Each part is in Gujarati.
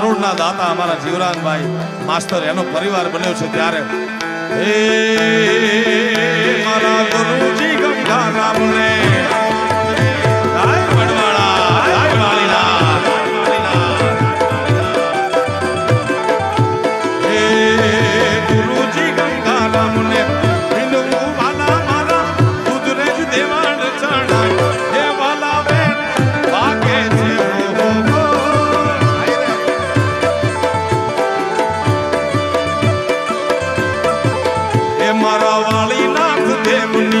કરોડના દાતા અમારા જીવરાજભાઈ માસ્તર એનો પરિવાર બન્યો છે ત્યારે હે mu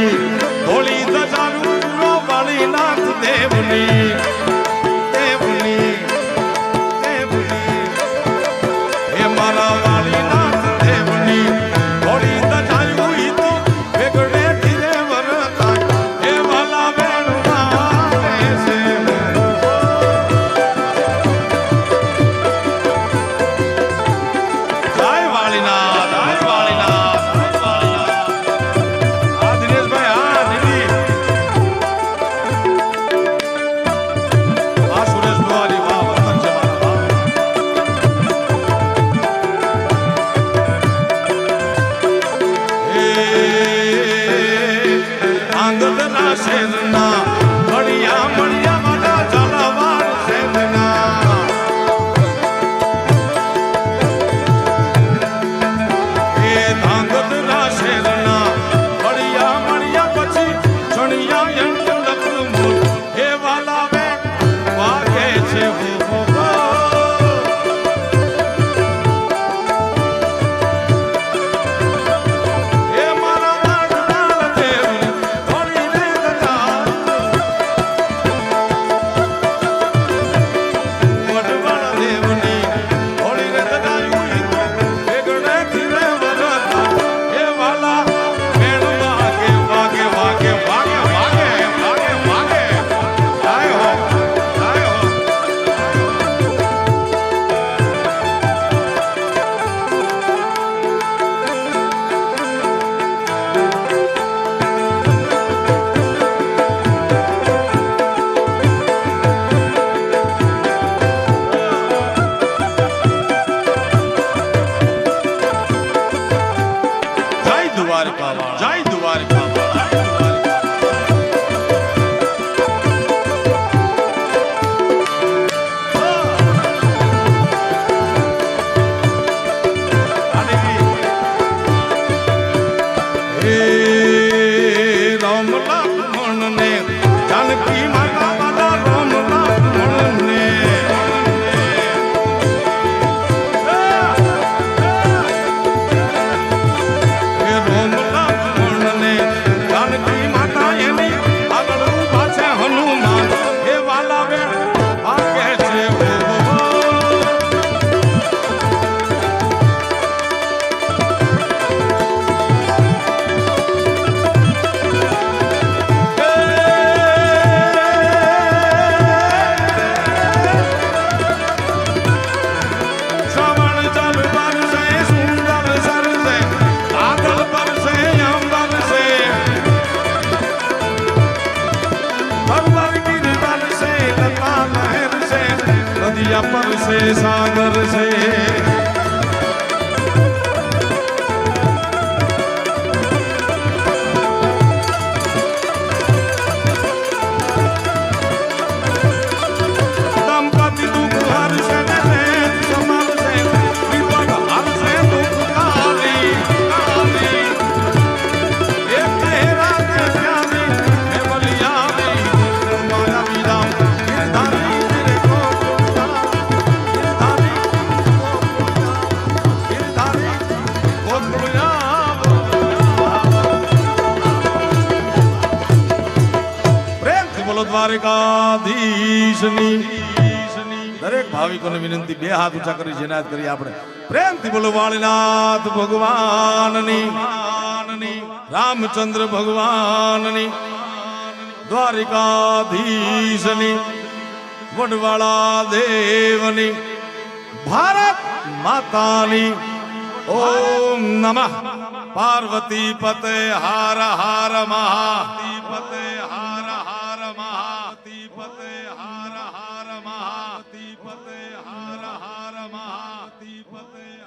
पर से सागर से द्वारिकाधीश नी नी દરેક ભાઈ ભીઓને વિનંતી બે હાથ ઊંચા કરી જનાદ કરી આપણે પ્રેમ થી બોલો વાલીનાથ ભગવાન નીાન ની रामचंद्र भगवान नी द्वारिकाधीश नी वडवाला દેવ ની ભારત માતા ની ઓમ નમઃ પાર્વતી પત હાર હાર મહા પત હાર महामती पते हार हार महामती पते